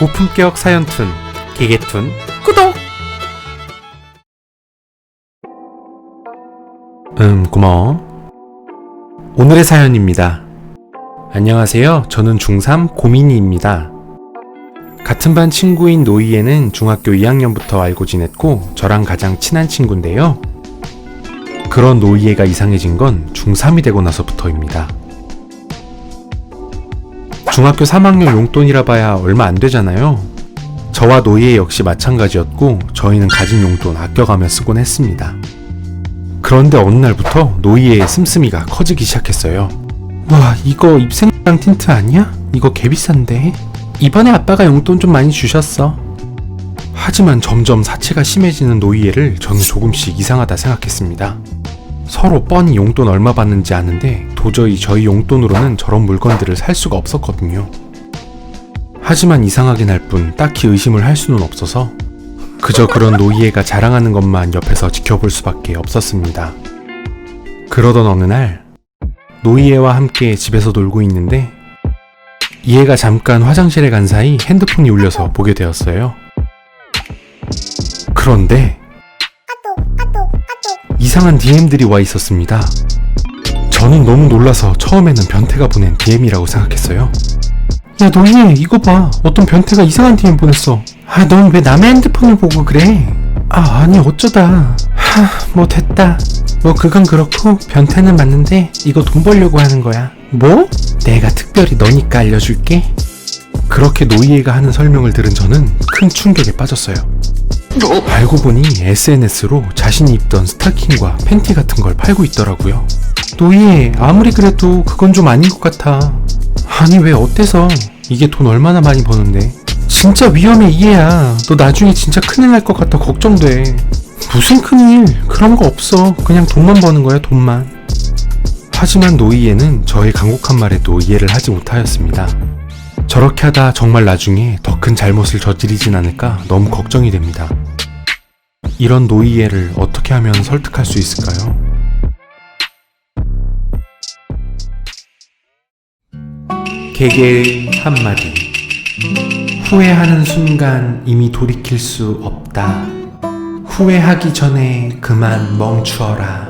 고품격 사연툰 개개툰 구독! 음 고마워. 오늘의 사연입니다. 안녕하세요. 저는 중3 고민이입니다. 같은 반 친구인 노이에는 중학교 2학년부터 알고 지냈고 저랑 가장 친한 친구인데요. 그런 노이에가 이상해진 건 중3이 되고 나서부터입니다 중학교 3학년 용돈이라 봐야 얼마 안 되잖아요. 저와 노예 역시 마찬가지였고 저희는 가진 용돈 아껴가며 쓰곤 했습니다. 그런데 어느 날부터 노이의 씀씀이가 커지기 시작했어요. 와 이거 입생랑 틴트 아니야? 이거 개 비싼데? 이번에 아빠가 용돈 좀 많이 주셨어. 하지만 점점 사체가 심해지는 노이에를 저는 조금씩 이상하다 생각했습니다. 서로 뻔히 용돈 얼마 받는지 아는데 도저히 저희 용돈으로는 저런 물건들을 살 수가 없었거든요. 하지만 이상하긴 할 뿐 딱히 의심을 할 수는 없어서 그저 그런 노이에가 자랑하는 것만 옆에서 지켜볼 수밖에 없었습니다. 그러던 어느 날 노이에와 함께 집에서 놀고 있는데 이해가 잠깐 화장실에 간 사이 핸드폰이 울려서 보게 되었어요. 그런데 이상한 DM들이 와 있었습니다. 저는 너무 놀라서 처음에는 변태가 보낸 DM이라고 생각했어요. 야, 너희 이거 봐. 어떤 변태가 이상한 DM 보냈어. 아, 넌 왜 남의 핸드폰을 보고 그래? 아, 아니 어쩌다. 하, 뭐 됐다. 뭐 그건 그렇고 변태는 맞는데 이거 돈 벌려고 하는 거야. 뭐? 내가 특별히 너니까 알려줄게. 그렇게 노이에가 하는 설명을 들은 저는 큰 충격에 빠졌어요. 알고 보니 SNS로 자신이 입던 스타킹과 팬티 같은 걸 팔고 있더라고요. 노예, 아무리 그래도 그건 좀 아닌 것 같아. 아니, 왜 어때서? 이게 돈 얼마나 많이 버는데? 진짜 위험해, 이해야. 너 나중에 진짜 큰일 날 것 같아, 걱정돼. 무슨 큰일? 그런 거 없어. 그냥 돈만 버는 거야, 돈만. 하지만 노이에는 저의 간곡한 말에도 이해를 하지 못하였습니다. 저렇게 하다 정말 나중에 더 큰 잘못을 저지르진 않을까 너무 걱정이 됩니다. 이런 노이에를 어떻게 하면 설득할 수 있을까요? 개개의 한마디. 후회하는 순간 이미 돌이킬 수 없다. 후회하기 전에 그만 멈추어라.